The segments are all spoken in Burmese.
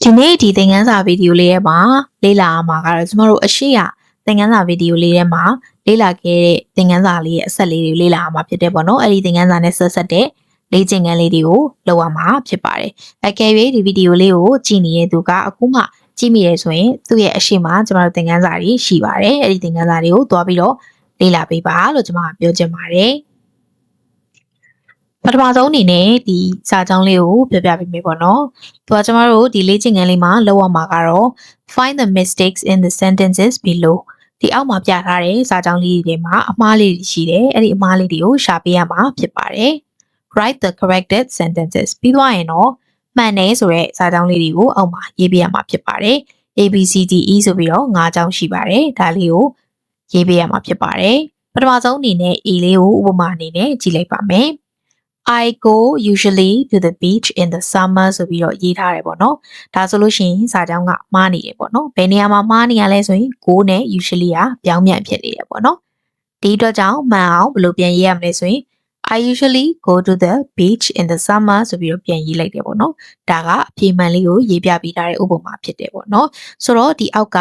ဒီနေ့ဒီသင်ခန်းစာဗီဒီယိုလေးထဲမှာလေ့လာရမှာကတော့ကျမတို့အရှိရသင်ခန်းစာဗီဒီယိုလေးထဲမှာလေ့လာခဲ့တဲ့သင်ခန်းစာလေးရဲ့အဆက်လေးတွေလေ့လာရမှာဖြစ်တယ်ပေါ့နော်အဲ့ဒီသင်ခန်းစာနဲ့ဆက်ဆက်တဲ့လေ့ကျင့်ခန်းလေးတွေကိုလုပ်ရမှာဖြစ်ပါတယ်အကယ်၍ဒီဗီဒီယိုလေးကိုကြည့်နေတဲ့သူကအခုမှကြည့်မိရဲဆိုရင်သူ့ရဲ့အရှိမကျမတို့သင်ခန်းစာတွေရှိပါတယ်အဲ့ဒီသင်ခန်းစာတွေကိုတွားပြီးတော့လေ့လာပေးပါလို့ကျမကပြောချင်ပါတယ် ပထမဆုံးအနေနဲ့ဒီစာကြောင်းလေးကိုပြောပြပေးမယ်ပေါ့နော်။သူကကျမတို့ဒီလေ့ကျင့်ခန်းလေးမှာလောက်ရမှာကတော့ find the mistakes in the sentences below ဒီအောက်မှာပြထားတဲ့စာကြောင်းလေးတွေမှာအမှားလေးတွေရှိတယ်။အဲ့ဒီအမှားလေးတွေကိုရှာပေးရမှာဖြစ်ပါတယ်။ write the corrected sentences ပြီးသွားရင်တော့မှန်တယ်ဆိုတဲ့စာကြောင်းလေးတွေကိုအောက်မှာရေးပေးရမှာဖြစ်ပါတယ်။ A B C D E ဆိုပြီးတော့၅ကြောင်းရှိပါတယ်။ဒါလေးကိုရေးပေးရမှာဖြစ်ပါတယ်။ပထမဆုံးအနေနဲ့ A လေးကိုဥပမာအနေနဲ့ကြည့်လိုက်ပါမယ်။ I go usually to the beach in the summer ဆိုပြီးတော့ရေးထားတယ်ပေါ့နော်။ဒါဆိုလို့ရှိရင်စာကြောင်းကမှားနေတယ်ပေါ့နော်။ဘယ်နေရာမှာမှားနေရလဲဆိုရင် go နဲ့ usually ကပြောင်းပြန်ဖြစ်နေတယ်ပေါ့နော်။ဒီအတွက်ကြောင့်မှန်အောင်ဘယ်လိုပြန်ရေးရမလဲဆိုရင် I usually go to the beach in the summer ဆိုပြီးတော့ပြန်ရေးလိုက်တယ်ပေါ့နော်။ဒါကအပြေမှန်လေးကိုရေးပြပေးထားတဲ့ဥပမာဖြစ်တယ်ပေါ့နော်။ဆိုတော့ဒီအောက်က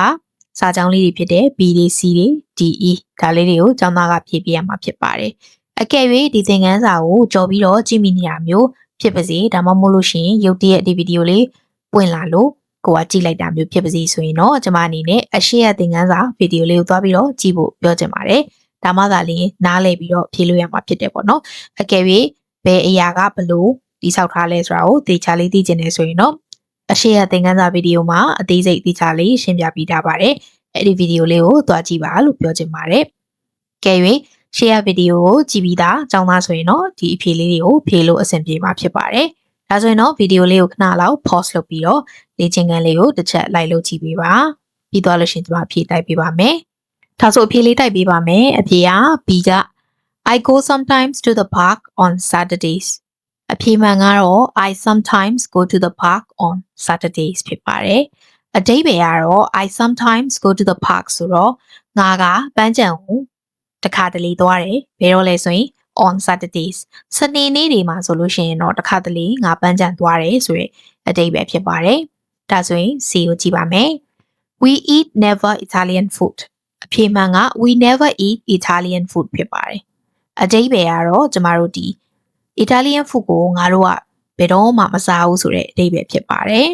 စာကြောင်းလေးတွေဖြစ်တဲ့ B တွေ C တွေ D E ဒါလေးတွေကိုကျောင်းသားကဖြည့်ပြရမှာဖြစ်ပါတယ်။ အကယ်၍ဒီသင်ခန်းစာကိုကြော်ပြီးတော့ကြည့်မိနေတာမျိုးဖြစ်ပါစေဒါမှမဟုတ်လို့ရှိရင်ရုပ်တရက်ဒီဗီဒီယိုလေးပွင့်လာလို့ကိုကကြည့်လိုက်တာမျိုးဖြစ်ပါစေဆိုရင်တော့ကျွန်မအနေနဲ့အရှိရသင်ခန်းစာဗီဒီယိုလေးကိုသွားပြီးတော့ကြည့်ဖို့ပြောချင်ပါတယ်ဒါမှသာလျှင်နားလည်ပြီးတော့ဖြေလို့ရမှာဖြစ်တယ်ပေါ့နော်အကယ်၍ဘယ်အရာကဘလို့တိဆောက်ထားလဲဆိုတာကိုသေချာလေးသိချင်တယ်ဆိုရင်တော့အရှိရသင်ခန်းစာဗီဒီယိုမှာအသေးစိတ်သေချာလေးရှင်းပြပေးထားပါတယ်အဲ့ဒီဗီဒီယိုလေးကိုသွားကြည့်ပါလို့ပြောချင်ပါတယ်ကဲ၍ share ဗီဒီယိုကိုကြည့်ပြီးသားចောင်းသားဆိုရင်တော့ဒီအဖြေလေးတွေကိုဖြေလို့အဆင်ပြေမှာဖြစ်ပါတယ်။ဒါဆိုရင်တော့ဗီဒီယိုလေးကိုခဏလောက် pause လုပ်ပြီးတော့လေ့ကျင့်ခန်းလေးကိုတစ်ချက်လိုက်လုပ်ကြည့်ပေးပါ။ပြီးသွားလို့ရှိရင်ကျွန်မအဖြေတိုက်ပေးပါမယ်။ဒါဆိုအဖြေလေးတိုက်ပေးပါမယ်။အဖြေက B က I go sometimes to the park on Saturdays အဖြေမှန်ကတော့ I sometimes go to the park on Saturdays ဖြစ်ပါတယ်။အတိတ်ပဲကတော့ I sometimes go to the park ဆိုတော့ငါကပန်းချံကို တခါတလေသွားတယ်ဘယ်တော့လဲဆိုရင် on Saturdays စနေနေ့တွေမှာဆိုလို့ရှိရင်တော့တခါတလေငါပန်းချံသွားတယ်ဆိုရအတိတ်ပဲဖြစ်ပါတယ်ဒါဆိုရင် C ကိုကြည့်ပါမယ် We eat never Italian food အဖြေမှန်က we never eat Italian food ဖြစ်ပါတယ်အတိတ်ပဲကတော့ကျမတို့ဒီ Italian food ကိုငါတို့ကဘယ်တော့မှမစားဘူးဆိုတဲ့အတိတ်ပဲဖြစ်ပါတယ်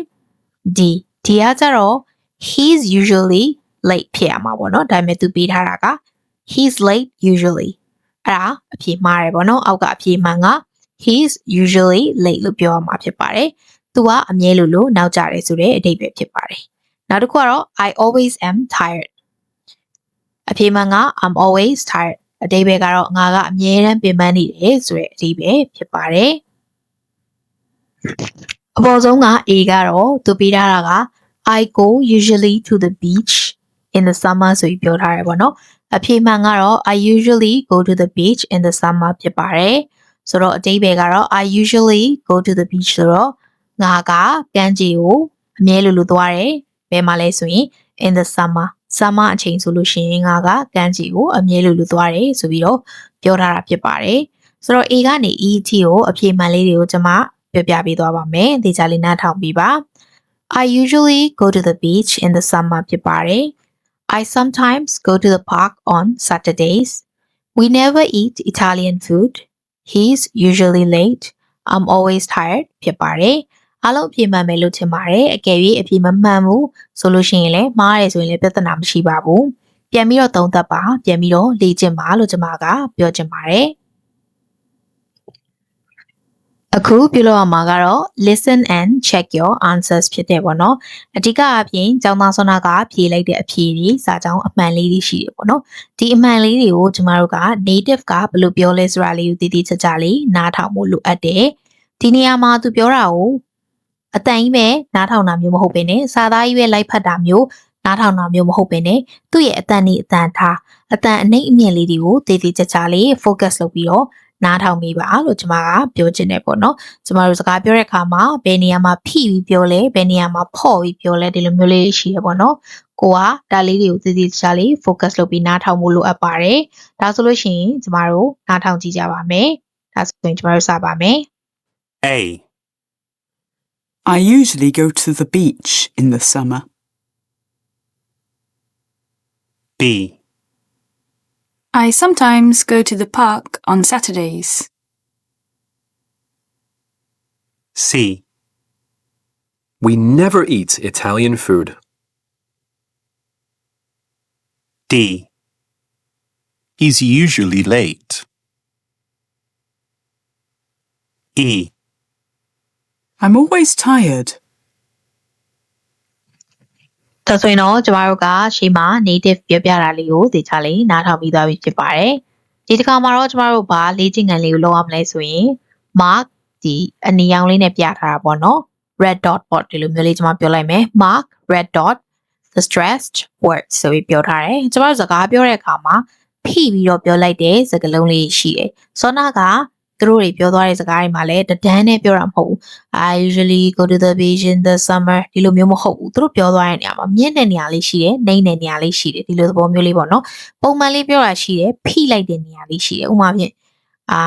D ဒီကကြတော့ he's usually late ဖြစ်ရမှာပေါ့နော်ဒါပေမဲ့သူပေးထားတာက he's late usually အဲ့ဒါအဖြေမှားတယ်ပေါ့နော်အောက်ကအဖြေမှန်က he's usually late လို့ပြောရမှာဖြစ်ပါတယ်သူကအမြဲလိုလိုနောက်ကျတယ်ဆိုတဲ့အဓိပ္ပာယ်ဖြစ်ပါတယ်နောက်တစ်ခုကတော့ I always am tired အဖြေမှန်က I'm always tired အဓိပ္ပာယ်ကတော့ငါကအမြဲတမ်းပင်ပန်းနေတယ်ဆိုတဲ့အဓိပ္ပာယ်ဖြစ်ပါတယ်အပေါ်ဆုံးက A ကတော့သူပေးထားတာက I go usually to the beach in the summer ဆိုပြီးပြောထားတယ်ပေါ့နော် အဖြေမှန်ကတော့ I usually go to the beach in the summer ဖြစ်ပါတယ်ဆိုတော့အတိတ်ပဲကတော့ I usually go to the beach ဆိုတော့ငါကကမ်းခြေကိုအမြဲလိုလိုသွားတယ်ဘယ်မှာလဲဆိုရင် in the summer summer အချိန်ဆိုလို့ရှိရင်ငါကကမ်းခြေကိုအမြဲလိုလိုသွားတယ်ဆိုပြီးတော့ပြောထားတာဖြစ်ပါတယ်ဆိုတော့ A ကနေ E အထိကိုအဖြေမှန်လေးတွေကိုကျွန်မပြပြပေးသွားပါမယ်။ဒီကြလေးနားထောင်ပြီးပါ။ I usually go to the beach in the summer ဖြစ်ပါတယ်။ I sometimes go to the park on Saturdays. We never eat Italian food. He's usually late. I'm always tired ဖြစ်ပါတယ်။အားလုံးအပြည့်မှန်မယ်လို့ထင်ပါတယ်။အကယ်၍အပြည့်မမှန်ဘူးဆိုလို့ရှိရင်လည်းမှားတယ်ဆိုရင်လည်းပြဿနာမရှိပါဘူး။ပြန်ပြီးတော့သုံးသပ်ပါ ပြန်ပြီးတော့လေ့ကျင့်ပါလို့ကျွန်မကပြောချင်ပါတယ်။ အခုပြုလုပ်အောင်မှာကတော့ listen and check your answers ဖြစ်တယ်ပေါ့နော်အဓိကအပြင်ကျောင်းသားဆွမ်းနာကဖြေလိုက်တဲ့အဖြေတွေစာကြောင်းအမှန်လေးတွေရှိတယ်ပေါ့နော်ဒီအမှန်လေးတွေကိုကျမတို့က native ကဘယ်လိုပြောလဲဆိုတာလေးကိုတည်တည်ချာချာလေးနားထောင်ဖို့လိုအပ်တယ်ဒီနေရာမှာသူပြောတာကိုအတန်ကြီးပဲနားထောင်တာမျိုးမဟုတ်ပင်နဲ့စာသားကြီးပဲလိုက်ဖတ်တာမျိုးနားထောင်တာမျိုးမဟုတ်ပင်နဲ့သူ့ရဲ့အတန်นี่အတန်ထားအတန်အနှိမ့်အမြင့်လေးတွေကိုတည်တည်ချာချာလေး focus လုပ်ပြီးတော့ နားထောင်မိပါလို့ကျွန်မကပြောချင်တယ်ပေါ့နော်ကျွန်မတို့စကားပြောတဲ့အခါမှာဘယ်နေရာမှာဖိပြီးပြောလဲဘယ်နေရာမှာဖော့ပြီးပြောလဲဒီလိုမျိုးလေးရှိရပေါ့နော်ကိုကဒါလေးတွေကိုတည်တည်ချာလေး focus လုပ်ပြီးနားထောင်ဖို့လိုအပ်ပါတယ်ဒါဆိုလို့ရှိရင်ကျမတို့နားထောင်ကြည့်ကြပါမယ်ဒါဆိုရင်ကျမတို့စပါမယ် A. I usually go to the beach in the summer. B, I sometimes go to the park on Saturdays. C, We never eat Italian food. D, He's usually late. E, I'm always tired. ဒါဆိုရင်တော့ကျမတို့ကရှေ့မှာ native ပြောပြတာလေးကိုသေချာလေးနားထောင်ပြီးသွားပြီဖြစ်ပါတယ်ဒီတစ်ခါမှာတော့ကျမတို့ဘာလေ့ကျင့်ခန်းလေးကိုလုပ်ရမလဲဆိုရင် mark ဒီအနီရောင်လေးနဲ့ပြထားတာပေါ့နော် red dot ပေါ့ဒီလိုမျိုးလေးကျမပြောလိုက်မယ် mark red dot the stressed words ဆိုပြီးပြောထားတယ်ကျမတို့စကားပြောတဲ့အခါမှာဖိပြီးတော့ပြောလိုက်တဲ့စကားလုံးလေးရှိတယ်စောနာက သူတို့တွေပြောသွားတဲ့စကားတွေမှာလည်းတဒန်းနဲ့ပြောတာမဟုတ်ဘူး I usually go to the beach in the summer ဒီလိုမျိုးမဟုတ်ဘူးသူတို့ပြောသွားတဲ့နေရာမှာမြင့်တဲ့နေရာလေးရှိတယ်နှိမ့်တဲ့နေရာလေးရှိတယ်ဒီလိုသဘောမျိုးလေးပေါ့နော်ပုံမှန်လေးပြောတာရှိတယ်ဖိလိုက်တဲ့နေရာလေးရှိတယ်ဥပမာဖြင့်အာ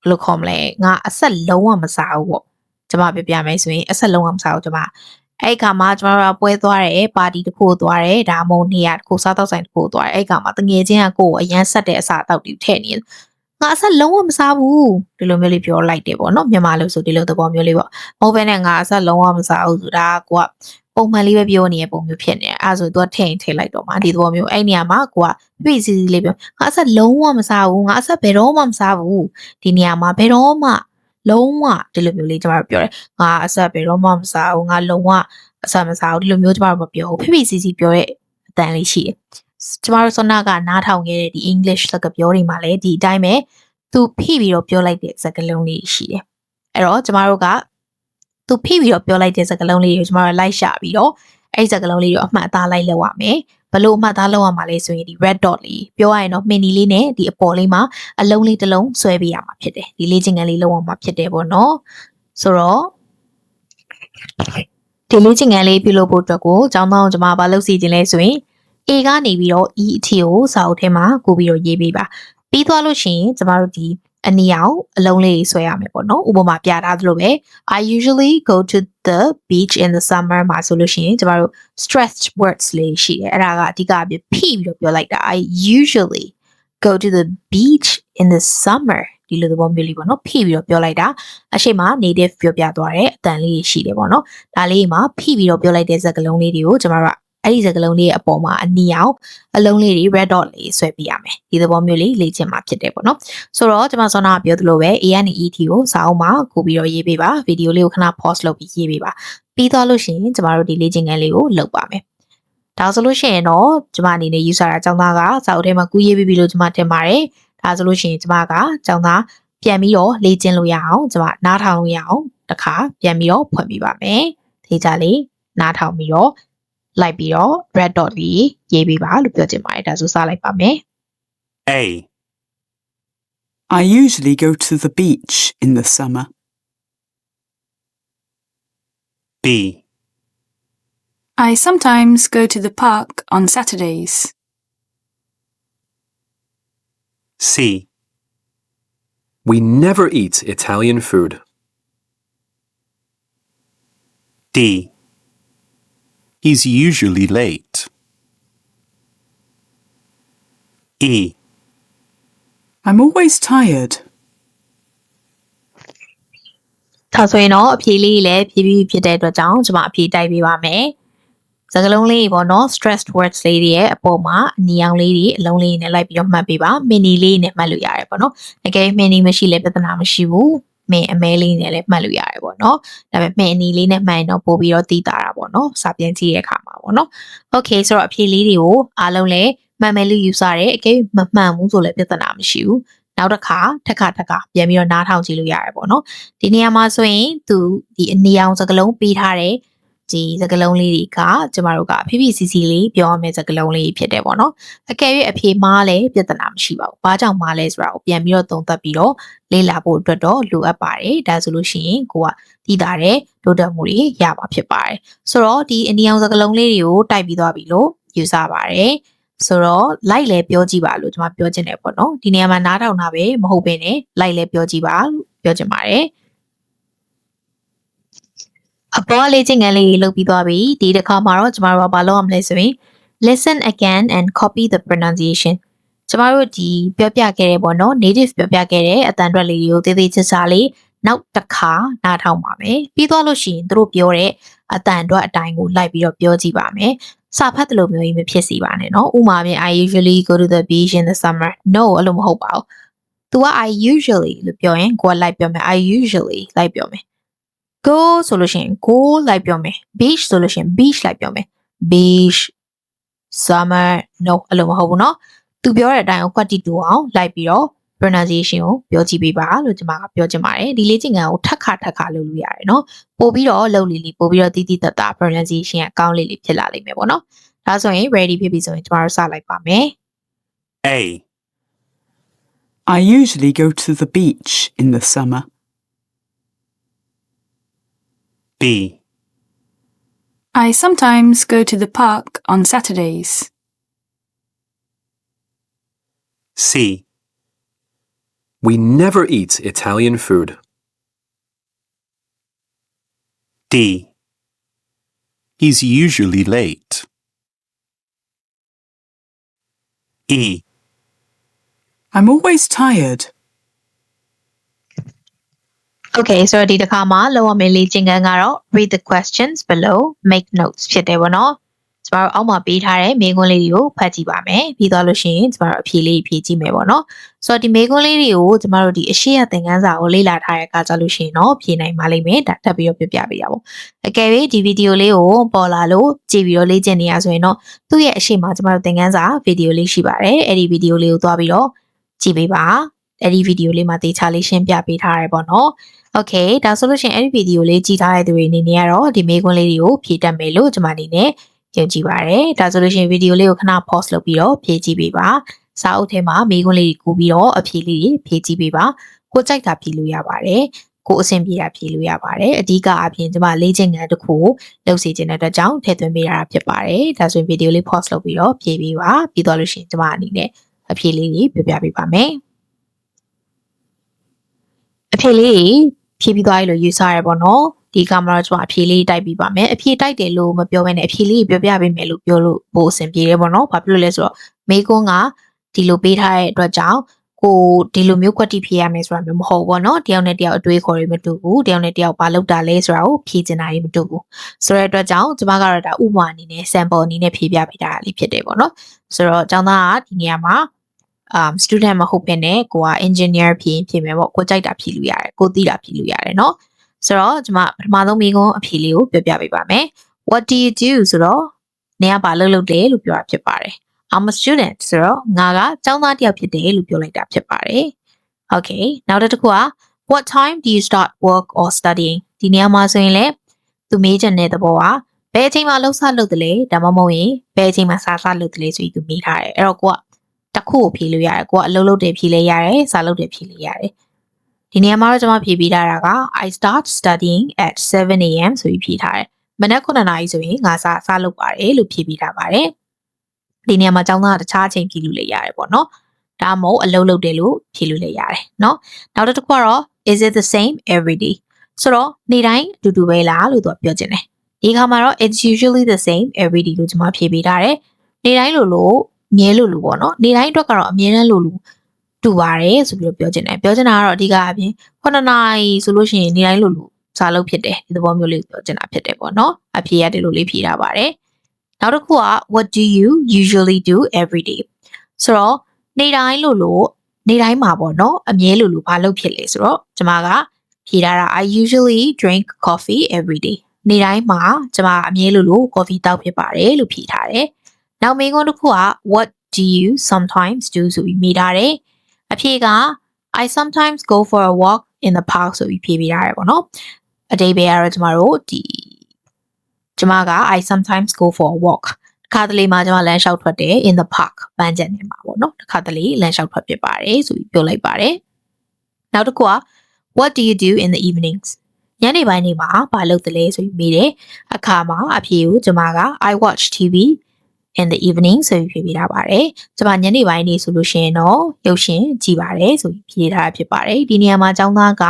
ဘယ်လိုခေါ်မလဲငါအဆက်လုံးဝမစားဘူးပေါ့ကျွန်မပြပြမယ်ဆိုရင်အဆက်လုံးဝမစားဘူးကျွန်မအဲ့ခါမှာကျွန်တော်တို့ပွဲသွားတယ်ပါတီတစ်ခုကိုသွားတယ်ဒါမှမဟုတ်နေရာတစ်ခုစားတော့ဆိုင်တစ်ခုကိုသွားတယ်အဲ့ခါမှာတငယ်ချင်းကကိုယ်ကိုအရန်ဆက်တဲ့အစာတောက်တီထည့်နေတယ် ငါအဆက်လုံးဝမစားဘူးဒီလိုမျိုးလေးပြောလိုက်တယ်ပေါ့နော်မြန်မာလို့ဆိုဒီလိုသဘောမျိုးလေးပေါ့မဟုတ်ဘဲနဲ့ငါအဆက်လုံးဝမစားဘူးဆိုတာကကိုကပုံမှန်လေးပဲပြောနေတဲ့ပုံမျိုးဖြစ်နေတယ်အဲဒါဆိုသူကထည့်ရင်ထည့်လိုက်တော့မှဒီသဘောမျိုးအဲ့နေရာမှာကိုကပြည့်စည်စည်လေးပြောငါအဆက်လုံးဝမစားဘူးငါအဆက်ဘယ်တော့မှမစားဘူးဒီနေရာမှာဘယ်တော့မှလုံးဝဒီလိုမျိုးလေးကျွန်တော်ပြောတယ်ငါအဆက်ဘယ်တော့မှမစားဘူးငါလုံးဝအဆက်မစားဘူးဒီလိုမျိုးကျွန်တော်မပြောဘူးပြည့်ပြည့်စည်စည်ပြောတဲ့အတန်လေးရှိတယ် ကျမတို့စောနာကနားထောင်ခဲ့တဲ့ဒီ English စကားပြောတွေမှာလည်းဒီအတိုင်းပဲသူဖိပြီးတော့ပြောလိုက်တဲ့စကားလုံးလေးရှိတယ်အဲ့တော့ကျမတို့ကသူဖိပြီးတော့ပြောလိုက်တဲ့စကားလုံးလေးကိုကျမတို့လိုက်ရှာပြီးတော့အဲ့ဒီစကားလုံးလေးကိုအမှတ်အသားလိုက်လောက်ရမယ်ဘလို့အမှတ်အသားလောက်ရမှာလဲဆိုရင်ဒီ red dot လေးပြောရရင်တော့ mini လေးနဲ့ဒီအပေါ်လေးမှာအလုံးလေးတစ်လုံးဆွဲပေးရမှာဖြစ်တယ်ဒီလေးချင်းကလေးလောက်ရမှာဖြစ်တယ်ပေါ့နော်ဆိုတော့ဒီလေးချင်းကလေးပြုလုပ်ဖို့အတွက်ကိုចောင်းသားကိုကျွန်မဘာလုပ်စီခြင်းလဲဆိုရင် A ကနေပြီးတော့ E အထိကိုစာအုပ်ထဲမှာကိုပြီးတော့ရေးပေးပါပြီးသွားလို့ရှိရင်ကျမတို့ဒီအနီအောင်အလုံးလေးဆွဲရမယ်ပေါ့နော်ဥပမာပြထားသလိုပဲ I usually go to the beach in the summer မှာဆိုလို့ရှိရင်ကျမတို့ stressed words လေးရှိတယ်အဲ့ဒါကအဓိကအဖြစ်ဖိပြီးတော့ပြောလိုက်တာ I usually go to the beach in the summer ဒီလိုသဘောမျိုးလေးပေါ့နော်ဖိပြီးတော့ပြောလိုက်တာအရှိမ native ပြောပြသွားတဲ့အတန်လေးရှိတယ်ပေါ့နော်ဒါလေးမှာဖိပြီးတော့ပြောလိုက်တဲ့စကားလုံးလေးတွေကိုကျမတို့က အဲ့ဒီစကားလုံးလေးရဲ့အပေါ်မှာအနီအောင်အလုံးလေးတွေ red dot လေးဆွဲပြရမယ်ဒီသဘောမျိုးလေးလေ့ကျင့်မှာဖြစ်တယ်ပေါ့နော်ဆိုတော့ကျွန်မစောနာကပြောသလိုပဲ A ကနေ E ထီကိုစာအုပ်မှာကိုပြီးတော့ရေးပေးပါဗီဒီယိုလေးကိုခဏ pause လုပ်ပြီးရေးပေးပါပြီးသွားလို့ရှိရင်ကျမတို့ဒီလေ့ကျင့်ခန်းလေးကိုလုပ်ပါမယ်ဒါဆိုလို့ရှိရင်တော့ကျမအနေနဲ့ user အကြောင်းသားကစာအုပ်ထဲမှာကူးရေးပြီးပြီလို့ကျမထင်ပါတယ်ဒါဆိုလို့ရှိရင်ကျမကအကြောင်းသားပြန်ပြီးတော့လေ့ကျင့်လို့ရအောင်ကျမနားထောင်လို့ရအောင်တစ်ခါပြန်ပြီးတော့ဖွင့်ပြပါမယ်ထေကြလေးနားထောင်ပြီးတော့ လိုက်ပြီးတော့ red dot လေးရေးပေးပါလို့ပြောချင်ပါတယ်ဒါဆိုစလိုက်ပါမယ် A, I usually go to the beach in the summer. B, I sometimes go to the park on Saturdays. C, We never eat Italian food. D, He's usually late. E, I'm always tired. ဒါဆိုရင်တော့အဖြေလေးလည်းဖြည်းဖြည်းဖြစ်တဲ့အတွက်ကြောင့်ကျွန်မအဖြေတိုက်ပေးပါမယ်စကားလုံးလေးပေါ့နော် stressed words လေးတွေရဲ့အပေါ်မှာအနီအောင်လေးတွေအလုံးလေးနဲ့လိုက်ပြီးတော့မှတ်ပေးပါ mini လေးနဲ့မှတ်လို့ရတယ်ပေါ့နော်တကယ် mini မရှိလဲပြဿနာမရှိဘူး မင်းအမဲလေးနဲ့လည်းမှတ်လို့ရတယ်ပေါ့နော်ဒါပေမဲ့မင်းအနီလေးနဲ့မှတ်ရင်တော့ပို့ပြီးတော့တည်တာတာပေါ့နော်စာပြန်ကြည့်တဲ့အခါမှာပေါ့နော် okay ဆိုတော့အဖြေလေးတွေကိုအားလုံးလည်းမှန်မယ်လို့ယူဆတယ်အကယ်မမှန်ဘူးဆိုလည်းပြဿနာမရှိဘူးနောက်တစ်ခါတစ်ခါတစ်ခါပြန်ပြီးတော့နားထောင်ကြည့်လို့ရတယ်ပေါ့နော်ဒီနေရာမှာဆိုရင်သူဒီအနီအောင်စကလုံးပေးထားတဲ့ ဒီစကလုံးလေးတွေကကျမတို့ကဖိဖိစီစီလေးပြောရမယ့်စကလုံးလေးဖြစ်တယ်ပေါ့နော်အကယ်၍အဖြေမှားလဲပြဿနာမရှိပါဘူး။ဘာကြောင့်မှားလဲဆိုတာကိုပြန်ပြီးတော့သုံးသပ်ပြီးတော့လေ့လာဖို့အတွက်တော့လိုအပ်ပါတယ်။ဒါဆိုလို့ရှိရင်ကိုကတည်တာတဲ့တိုးတက်မှုတွေရမှာဖြစ်ပါတယ်။ဆိုတော့ဒီအနီအောင်စကလုံးလေးတွေကိုတိုက်ပြီးသွားပြီလို့ယူဆပါတယ်။ဆိုတော့ like လဲပြောကြည့်ပါလို့ကျွန်မပြောချင်တယ်ပေါ့နော်ဒီနေရာမှာနားထောင်တာပဲမဟုတ်ဘဲနဲ့ like လဲပြောကြည့်ပါလို့ပြောချင်ပါတယ် အပေါ်လေ့ကျင့်ခန်းလေးလုပ်ပြီးသွားပြီဒီတစ်ခါမှာတော့ကျမတို့ကဘာလုပ်ရမလဲဆိုရင် listen again and copy the pronunciation ကျမတို့ဒီပြောပြခဲ့တဲ့ပေါ့နော် native ပြောပြခဲ့တဲ့အတန်အတွက်လေးတွေကိုသေးသေးချာချာလေးနောက်တစ်ခါနားထောင်ပါမယ်ပြီးသွားလို့ရှိရင်သူတို့ပြောတဲ့အတန်အတွက်အတိုင်းကိုလိုက်ပြီးတော့ပြောကြည့်ပါမယ်စာဖတ်တယ်လို့မျိုးကြီးမဖြစ်စီပါနဲ့เนาะဥမာပြင် I usually go to the beach in the summer no အဲ့လိုမဟုတ်ပါဘူး तू က I usually လို့ပြောရင်ကိုကလိုက်ပြောမယ် I usually လိုက်ပြောမယ် go ဆိုလို့ရှိရင် go လိုက်ပြောမယ် beach ဆိုလို့ရှိရင် beach လိုက်ပြောမယ် beach summer no အဲ့လိုမဟုတ်ဘူးเนาะသူပြောတဲ့အတိုင်းကိုကွက်တီတူအောင်လိုက်ပြီးတော့ pronunciation ကိုပြောကြည့်ပေးပါလို့ကျွန်မကပြောချင်ပါတယ်ဒီလေ့ကျင့်ခန်းကိုထပ်ခါထပ်ခါလုပ်လို့ရတယ်เนาะပို့ပြီးတော့လုပ်လီလီပို့ပြီးတော့တီးတီးတတ်တာ pronunciation ကအကောင်းလေးလေးဖြစ်လာလိမ့်မယ်ပေါ့เนาะဒါဆိုရင် ready ဖြစ်ပြီဆိုရင်ကျွန်တော်တို့စလိုက်ပါမယ် A. I usually go to the beach in the summer. B. I sometimes go to the park on Saturdays. C. We never eat Italian food. D. He's usually late. E. I'm always tired. Okay ဆိုတော့ဒီတစ်ခါမှာလောက်ရမယ့်လေ့ကျင့်ခန်းကတော့ read the questions below make notes ဖြစ်တယ်ပေါ့နော်ကျမတို့အောက်မှာပေးထားတဲ့မေးခွန်းလေးတွေကိုဖတ်ကြည့်ပါမယ်ပြီးသွားလို့ရှိရင်ကျမတို့အဖြေလေးဖြေကြည့်မယ်ပေါ့နော်ဆိုတော့ဒီမေးခွန်းလေးတွေကိုကျမတို့ဒီအရှိရသင်ခန်းစာကိုလေ့လာထားတဲ့အခါကျလို့ရှိရင်တော့ဖြေနိုင်ပါလိမ့်မယ်ဒါတက်ပြီးတော့ပြပြပေးတာပေါ့အကယ်၍ဒီဗီဒီယိုလေးကိုပေါ်လာလို့ကြည့်ပြီးတော့လေ့ကျင့်နေရဆိုရင်တော့သူ့ရဲ့အရှိမကျမတို့သင်ခန်းစာဗီဒီယိုလေးရှိပါတယ်အဲ့ဒီဗီဒီယိုလေးကိုသွားပြီးတော့ကြည့်ပေးပါအဲ့ဒီဗီဒီယိုလေးမှာတေချာလေးရှင်းပြပေးထားရပေါ့နော် Okay ဒါဆိုလို့ရှိရင်အဲ့ဒီဗီဒီယိုလေးကြည့်ထားတဲ့သူတွေအနေနဲ့ကတော့ဒီမေးခွန်းလေးတွေကိုဖြည့်တတ်မယ်လို့ကျွန်မအနေနဲ့ယုံကြည်ပါတယ်။ဒါဆိုလို့ရှိရင်ဗီဒီယိုလေးကိုခဏ pause လုပ်ပြီးတော့ဖြည့်ကြည့်ပေးပါ။စာအုပ်ထဲမှာမေးခွန်းလေးတွေကူးပြီးတော့အဖြေလေးတွေဖြည့်ကြည့်ပေးပါ။ကိုကြိုက်တာဖြည့်လို့ရပါတယ်။ကိုအဆင်ပြေတာဖြည့်လို့ရပါတယ်။အဓိကအပြင်ကျွန်မလေးချင်းငန်းတစ်ခုကိုလုပ်စီခြင်းတဲ့အတွက်ကြောင့်ထည့်သွင်းပေးတာဖြစ်ပါတယ်။ဒါဆိုရင်ဗီဒီယိုလေး pause လုပ်ပြီးတော့ဖြည့်ပေးပါ။ပြီးတော့လို့ရှိရင်ကျွန်မအနေနဲ့အဖြေလေးတွေပြပြပေးပါမယ်။အဖြေလေးတွေ ဖြည့်ပြီးသွားပြီလို့ယူဆရပေါ့နော်ဒီကမှာတော့ကျွန်မအဖြေလေးတိုက်ပြီးပါမယ်အဖြေတိုက်တယ်လို့မပြောဘဲနဲ့အဖြေလေးပြောပြပေးမယ်လို့ပြောလို့ပိုအဆင်ပြေတယ်ပေါ့နော်ဘာဖြစ်လို့လဲဆိုတော့မေကွန်းကဒီလိုပေးထားတဲ့အတွက်ကြောင့်ကိုဒီလိုမျိုးကွက်တီဖြေရမယ်ဆိုတာမျိုးမဟုတ်ဘူးပေါ့နော်တယောက်နဲ့တယောက်အတွေးခေါ်တွေမတူဘူးတယောက်နဲ့တယောက်ဘာလုပ်တာလဲဆိုတာကိုဖြေချင်တာတွေမတူဘူးဆိုတဲ့အတွက်ကြောင့်ကျွန်မကတော့ဒါဥပမာအနေနဲ့ sample အနေနဲ့ဖြေပြပေးတာလေးဖြစ်တယ်ပေါ့နော်ဆိုတော့ကျောင်းသားကဒီနေရာမှာ um student မဟုတ်ဘဲနဲ့ကိုက engineer ဖြစ်ရင်ဖြစ်မယ်ပေါ့ကိုကြိုက်တာဖြေလို့ရတယ်ကိုသိတာဖြေလို့ရတယ်เนาะဆိုတော့ကျွန်မပထမဆုံးမိကုန်းအဖြေလေးကိုပြောပြပေးပါမယ် what do you do ဆိုတော့နေကဘာလုပ်လုပ်တယ်လို့ပြောတာဖြစ်ပါတယ် I'm a student ဆိုတော့ငါကကျောင်းသားတစ်ယောက်ဖြစ်တယ်လို့ပြောလိုက်တာဖြစ်ပါတယ် okay နောက်တစ်ခုက what time do you start work or studying ဒီနေရာမှာဆိုရင်လေသူမေးချင်တဲ့သဘောကဘယ်အချိန်မှာလှုပ်ဆလုပ်တယ်လဲဒါမှမဟုတ်ရင်ဘယ်အချိန်မှာစာစလုပ်တယ်လဲဆိုပြီးသူမေးထားတယ်အဲ့တော့ကိုက တစ်ခုကိုဖြေလို့ရတယ်ကိုကအလုပ်လုပ်တယ်ဖြေလဲရတယ်စာလုပ်တယ်ဖြေလဲရတယ်ဒီနေရာမှာတော့ကျွန်မဖြေပေးထားတာက I start studying at 7 am ဆိုပြီးဖြေထားတယ်မနက်9နာရီဆိုရင်ငါစာစာလုပ်ပါတယ်လို့ဖြေပေးထားပါတယ်ဒီနေရာမှာကျောင်းသားကတခြားအချိန်ဖြေလို့လဲရတယ်ပေါ့နော်ဒါမှမဟုတ်အလုပ်လုပ်တယ်လို့ဖြေလို့လဲရတယ်เนาะနောက်တစ်ခုကတော့ is it the same every day ဆိုတော့နေ့တိုင်းအတူတူပဲလားလို့သူကပြောချင်တယ်ဒီခါမှာတော့ it's usually the same every day လို့ကျွန်မဖြေပေးထားတယ်နေ့တိုင်းလို့လို့ မြဲလို့လို့ပေါ့နော်နေ့တိုင်းအတွက်ကတော့အမြဲတမ်းလို့လို့တူပါတယ်ဆိုပြီးတော့ပြောချင်တယ်ပြောချင်တာကတော့အဓိကအပြင်9နာရီဆိုလို့ရှိရင်နေ့တိုင်းလို့လို့စာလုပ်ဖြစ်တယ်ဒီသဘောမျိုးလေးပြောချင်တာဖြစ်တယ်ပေါ့နော်အဖြေရတယ်လို့လေးဖြေထားပါတယ်နောက်တစ်ခုက what do you usually do every day ဆိုတော့နေ့တိုင်းလို့လို့နေ့တိုင်းမှာပေါ့နော်အမြဲလို့လို့ဘာလုပ်ဖြစ်လဲဆိုတော့ကျွန်မကဖြေထားတာ I usually drink coffee every day နေ့တိုင်းမှာကျွန်မအမြဲလို့လို့ coffee တောက်ဖြစ်ပါတယ်လို့ဖြေထားတယ် နောက်မေးခွန်းတစ်ခုက what do you sometimes do ဆိုပြီးမိထားတယ်အဖြေက I sometimes go for a walk in the park ဆိုပြီးဖြေပေးထားတယ်ပေါ့နော်အတိတ်ပဲကတော့ကျမတို့ဒီကျမက I sometimes go for a walk တစ်ခါတလေမှာကျမလမ်းလျှောက်ထွက်တယ် in the park ပန်းချံထဲမှာပေါ့နော်တစ်ခါတလေလမ်းလျှောက်ထွက်ဖြစ်ပါတယ်ဆိုပြီးပြောလိုက်ပါတယ်နောက်တစ်ခုက what do you do in the evenings ညနေပိုင်းနေမှာဘာလုပ်သလဲဆိုပြီးမိတယ်အခါမှာအဖြေကိုကျမက I watch TV in the evening ဆိုပြီးဖြေပေးထားပါတယ်။ကျွန်မညနေပိုင်းနေဆိုလို့ရှိရင်တော့ရုပ်ရှင်ကြည့်ပါတယ်ဆိုပြီးဖြေထားတာဖြစ်ပါတယ်။ဒီနေရာမှာចောင်းသားက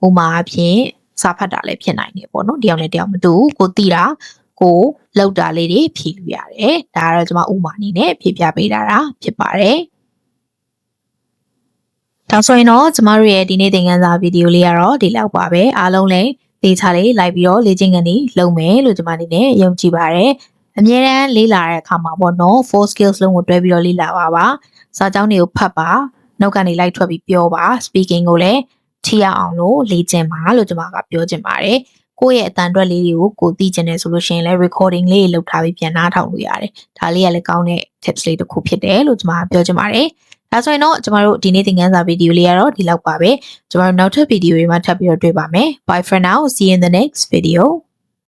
ဟိုမှာအဖြစ်စာဖတ်တာလည်းဖြစ်နိုင်တယ်ပေါ့နော်တယောက်နဲ့တယောက်မတူဘူးကိုသိတာကိုလောက်တာလေးတွေဖြေလို့ရတယ်ဒါကတော့ကျွန်မဥပမာအနေနဲ့ဖြေပြပေးတာတာဖြစ်ပါတယ်ဒါဆိုရင်တော့ကျမတို့ရဲ့ဒီနေ့သင်ခန်းစာဗီဒီယိုလေးကတော့ဒီလောက်ပါပဲအားလုံးလည်းဒေချာလေးလိုက်ပြီးတော့လေ့ကျင့်ခန်းတွေလုပ်မယ်လို့ကျမအနေနဲ့ယုံကြည်ပါတယ် အမြဲတမ်းလေ့လာတဲ့အခါမှာပေါ့နော် four skills လုံးကိုတွဲပြီးတော့လေ့လာပါပါစာကြောင်းတွေကိုဖတ်ပါနောက်ကနေလိုက်ထွက်ပြီးပြောပါ speaking ကိုလည်းထိရအောင်လို့လေ့ကျင့်ပါလို့ကျမကပြောချင်ပါတယ်ကိုယ့်ရဲ့အတန်အတွက်လေးတွေကိုကိုသိချင်တယ်ဆိုလို့ရှိရင်လည်း recording လေးတွေလုပ်ထားပြီးပြန်နှားထောင်လို့ရတယ်ဒါလေးကလည်းကောင်းတဲ့ tips လေးတစ်ခုဖြစ်တယ်လို့ကျမကပြောချင်ပါတယ်ဒါဆိုရင်တော့ကျမတို့ဒီနေ့သင်ခန်းစာဗီဒီယိုလေးကတော့ဒီလောက်ပါပဲကျမတို့နောက်ထပ်ဗီဒီယိုတွေမှာထပ်ပြီးတော့တွေ့ပါမယ် bye for now see you in the next video